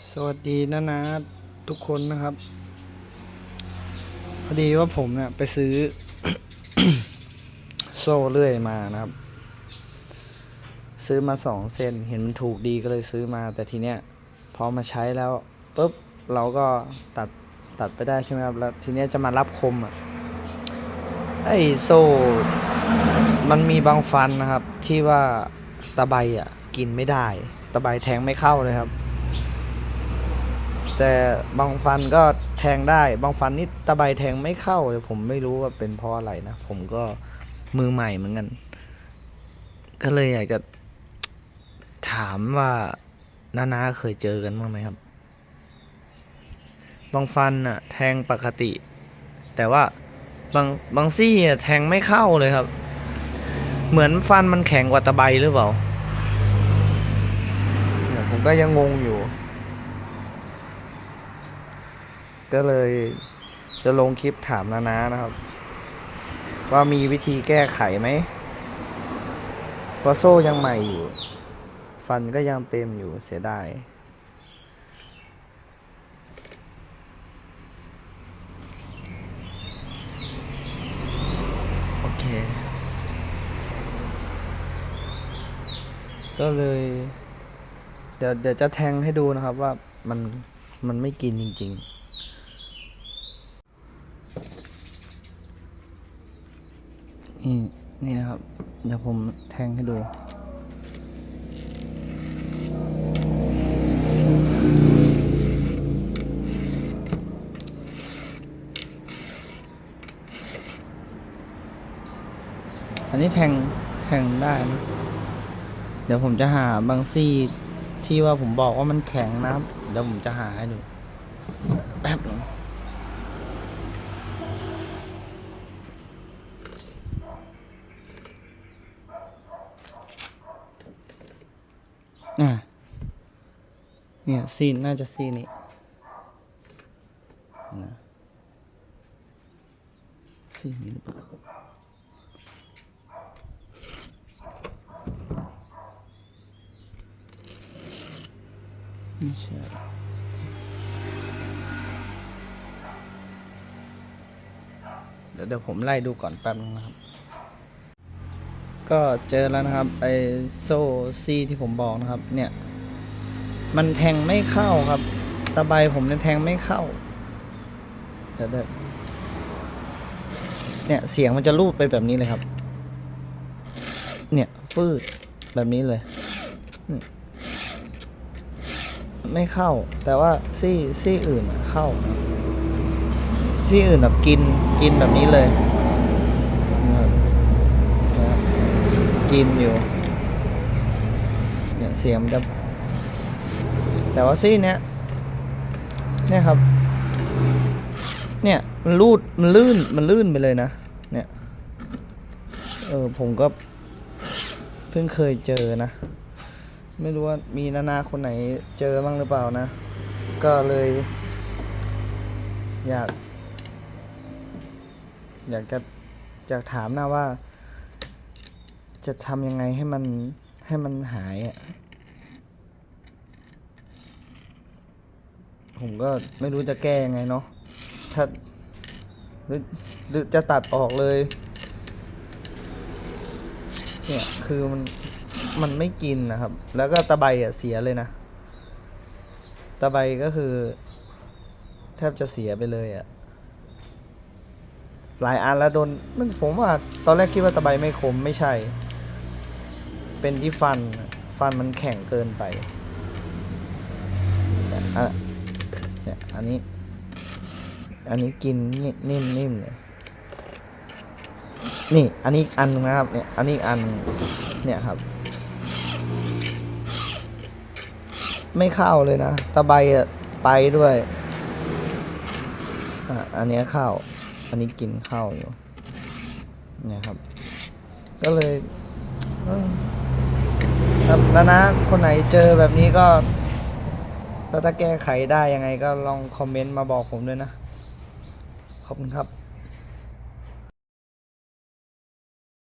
สวัสดีนะนะทุกคนนะครับ พอดีว่าผมเนี่ยไปซื้อ โซ่เลื่อยมานะครับ ซื้อมาสองเส้นเห็นมันถูกดีก็เลยซื้อมา แต่ทีเนี้ยพอมาใช้แล้วปุ๊บเราก็ตัดตัดไปได้ใช่ไหมครับแล้วทีเนี้ยจะมารับคมอะไอ้โซ่ มันมีบางฟันนะครับ ที่ว่าตะไบอะ กินไม่ได้ ตะไบแทงไม่เข้าเลยครับ แต่บางฟันก็แทงได้ บางฟันนี่ตะไบแทงไม่เข้าเลยผมไม่รู้ว่าเป็นเพราะอะไรนะ ผมก็มือใหม่เหมือนกัน ก็เลยอยากจะถามว่าน้านาเคยเจอกันบ้างไหมครับ บางฟันอะแทงปกติ แต่ว่าบางบางซี่อะแทงไม่เข้าเลยครับ เหมือนฟันมันแข็งกว่าตะไบหรือเปล่าผมก็ยังงงอยู่ ก็เลยจะลงคลิปถามนานานะครับ ว่ามีวิธีแก้ไขไหมเพราะโซ่ยังใหม่อยู่ ฟันก็ยังเต็มอยู่เสียดายโอเค ก็เลย เดี๋ยวเดี๋ยวจะแทงให้ดูนะครับว่ามันมันไม่กินจริง ๆ นี่นี่นะครับ เดี๋ยวผมแทงให้ดูอันนี้แทงแทงได้นะเดี๋ยวผมจะหาบางซี่ที่ว่าผมบอกว่ามันแข็งนะครับ เดี๋ยวผมจะหาให้ดูแป๊บหนึง อะเนี่ยซีนน่าจะซีนนี้นะซีนนี้หรือเปล่าไม่ใช่เดี๋ยวเดี๋ยวผมไล่ดูก่อนแป๊บนึงนะครับ ก็เจอแล้วนะครับ ไอโซ่ซีที่ผมบอกนะครับ เนี่ย มันแทงไม่เข้าครับ ตะไบผมเนี่ยแทงไม่เข้าเดี๋ยวเดี๋ยวเนี่ยเสียงมันจะรูดไปแบบนี้เลยครับ เนี่ยฟืดแบบนี้เลย ไม่เข้า แต่ว่าซี่ซี่อื่นเข้า ซี่อื่นแบบกินกินแบบนี้เลยนะครับนะครับ กินอยู่เนี่ยเสียงมันจะแต่ว่าซี่เนี้ยเนี่ยครับ เนี่ยมันรูดมันลื่นมันลื่นไปเลยนะ เนี่ย เออผมก็เพิ่งเคยเจอนะ ไม่รู้ว่ามีนานาคนไหนเจอบ้างหรือเปล่านะ ก็เลย อยาก อยากจะอยากถามนะว่า จะทำยังไงให้มันให้มันหายอะ ผมก็ไม่รู้จะแก้ยังไงเนาะ ถ้าหรือหรือจะตัดออกเลย เนี่ยคือมันมันไม่กินนะครับ แล้วก็ตะไบอะเสียเลยนะ ตะไบก็คือ แทบจะเสียไปเลยอะหลายอันแล้วโดนมันผมว่าตอนแรกคิดว่าตะไบไม่คมไม่ใช่ เป็นที่ฟัน ฟันมันแข็งเกินไปอะเนี่ยอันนี้ อันนี้กินนิ่มนิ่มนิ่มเลยนี่ อันนี้อันนะครับ เนี่ย อันนี้อัน เนี่ยครับ ไม่เข้าเลยนะ ตะไบอะไปด้วย อะ อันเนี้ยเข้า อันนี้กินเข้าอยู่ เนี่ยครับ ก็เลย เอ้ย ครับนะนะคนไหนเจอแบบนี้ก็ถ้าแก้ไขได้ยังไงก็ลองคอมเมนต์มาบอกผมด้วยนะ ขอบคุณครับ